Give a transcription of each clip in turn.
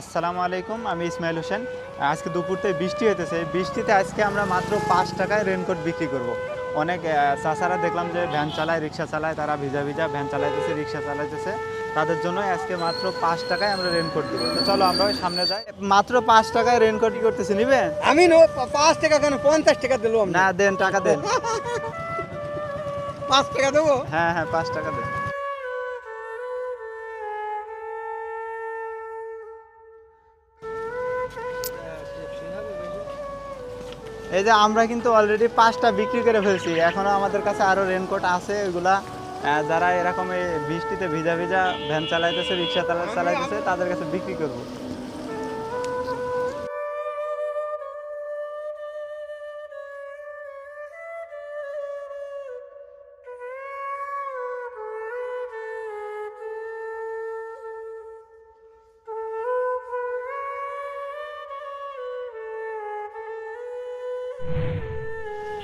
আসসালামু আলাইকুম আমি ইসমাইল হোসেন। আজকে দুপুরতে বৃষ্টি হইতেছে। বৃষ্টিতে আজকে আমরা মাত্র পাঁচ টাকায় রেনকোট বিক্রি করব। অনেক চাচারা দেখলাম যে ভ্যান চালায় রিক্সা চালায় তারা ভিজা ভিজা ভ্যান চালাইতেছে রিক্সা চালাইতেছে। তাদের জন্য আজকে মাত্র পাঁচ টাকায় আমরা রেনকোট দিব। তো চলো আমরা ওই সামনে যাই। মাত্র পাঁচ টাকায় রেনকোট করতেছি নিবেন আমি নো পাঁচ টাকা কেন? পঞ্চাশ টাকা দিলো আমরা। না দেন টাকা দেন। পাঁচ টাকা দেবো? হ্যাঁ হ্যাঁ পাঁচ টাকা দেন। এই যে আমরা কিন্তু অলরেডি পাঁচটা বিক্রি করে ফেলছি। এখনও আমাদের কাছে আরও রেনকোট আছে, ওইগুলা যারা এরকম এই বৃষ্টিতে ভিজা ভিজা ভ্যান চালাইতেছে, রিক্সা চালা- চালাইতেছে, তাদের কাছে বিক্রি করব।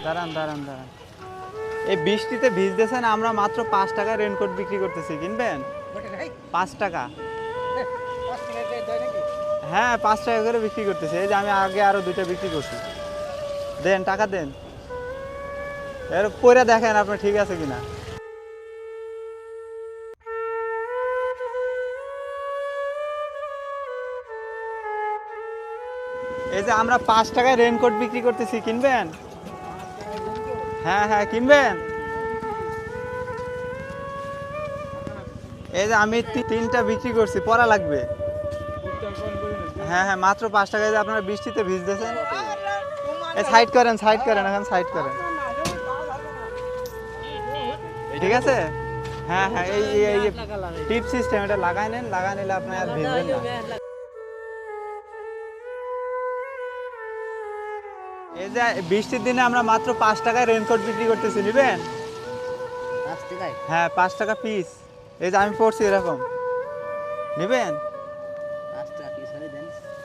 দাঁড়ান দাঁড়ান দাঁড়ান। এই বৃষ্টিতে ভিজতেছেন, আমরা মাত্র পাঁচ টাকায় রেনকোট বিক্রি করতেছি, কিনবেন? পাঁচ টাকা। টাকা? হ্যাঁ পাঁচ টাকা করে বিক্রি করতেছি, এই যে আমি আগে আরও দুইটা বিক্রি করছি। দেন, টাকা দেন। এর পরে দেখেন আপনি ঠিক আছে কিনা। এই যে আমরা পাঁচ টাকায় রেনকোট বিক্রি করতেছি, কিনবেন? হ্যাঁ হ্যাঁ কিনবেন? এই যে আমি তিনটা বিক্রি করছি পরা লাগবে। হ্যাঁ হ্যাঁ মাত্র পাঁচ টাকায় আপনারা বৃষ্টিতে ভিজতেছেন। এই সাইড করেন সাইড করেন, এখন সাইড করেন। ঠিক আছে? হ্যাঁ হ্যাঁ এই টিপ সিস্টেম, এটা লাগাই নেন লাগাই নিলে আপনি আর ভিজবেন না। এই যে বৃষ্টির দিনে আমরা মাত্র পাঁচ টাকায় রেনকোট বিক্রি করতেছি নিবেন? পাঁচ টাকায়? হ্যাঁ পাঁচ টাকা পিস এই যে আমি পড়ছি এরকম। নিবেন?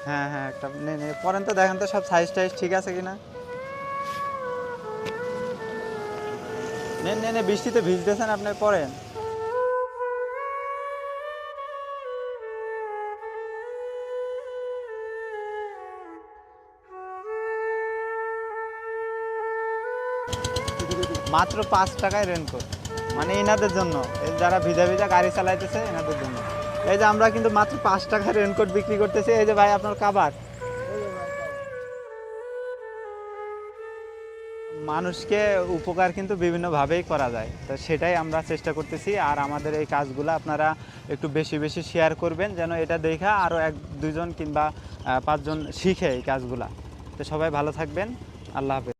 হ্যাঁ হ্যাঁ একটা নে নে পরেন তো দেখেন তো সব সাইজ টাইজ ঠিক আছে কিনা। নেন নে নে বৃষ্টিতে ভিজতেছেন আপনি পরেন। মাত্র পাঁচ টাকায় রেনকোট মানে এনাদের জন্য। যারা ভিজা ভিজা গাড়ি চালাইতেছে, এনাদের জন্য। এই যে আমরা কিন্তু মাত্র পাঁচ টাকায় রেনকোট বিক্রি করতেছি। এই যে ভাই, আপনার কাবার মানুষকে উপকার কিন্তু বিভিন্নভাবেই করা যায়। তো সেটাই আমরা চেষ্টা করতেছি। আর আমাদের এই কাজগুলো আপনারা একটু বেশি বেশি শেয়ার করবেন, যেন এটা দেখা আরও এক, দুজন কিংবা পাঁচজন শিখে এই কাজগুলা। তো সবাই ভালো থাকবেন। আল্লাহ হাফেজ।